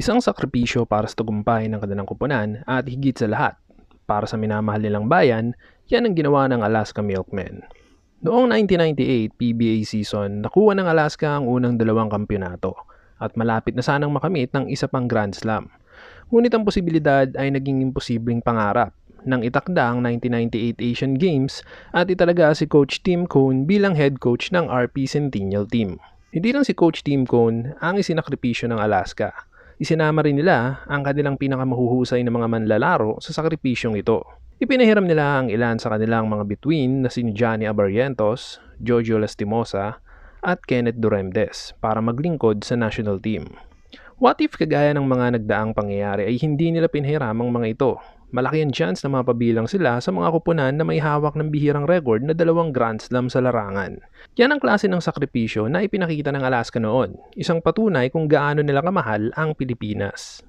Isang sakripisyo para sa tagumpay ng kanilang kupunan at higit sa lahat, para sa minamahal nilang bayan, yan ang ginawa ng Alaska Milkmen. Noong 1998 PBA season, nakuha ng Alaska ang unang dalawang kampyonato at malapit na sanang makamit ng isa pang Grand Slam. Ngunit ang posibilidad ay naging imposibleng pangarap nang itakda ang 1998 Asian Games at italaga si Coach Tim Cone bilang head coach ng RP Centennial Team. Hindi lang si Coach Tim Cone ang isinakripisyo ng Alaska. Isinama rin nila ang kanilang pinakamahuhusay na mga manlalaro sa sakripisyong ito. Ipinahiram nila ang ilan sa kanilang mga bituin na si Johnny Abarrientos, Jojo Lastimosa, at Kenneth Duremdes para maglingkod sa national team. What if kagaya ng mga nagdaang pangyayari ay hindi nila pinhiram ang mga ito? Malaki ang chance na mapabilang sila sa mga kupunan na may hawak ng bihirang record na dalawang Grand Slam sa larangan. Yan ang klase ng sakripisyo na ipinakita ng Alaska noon, isang patunay kung gaano nila kamahal ang Pilipinas.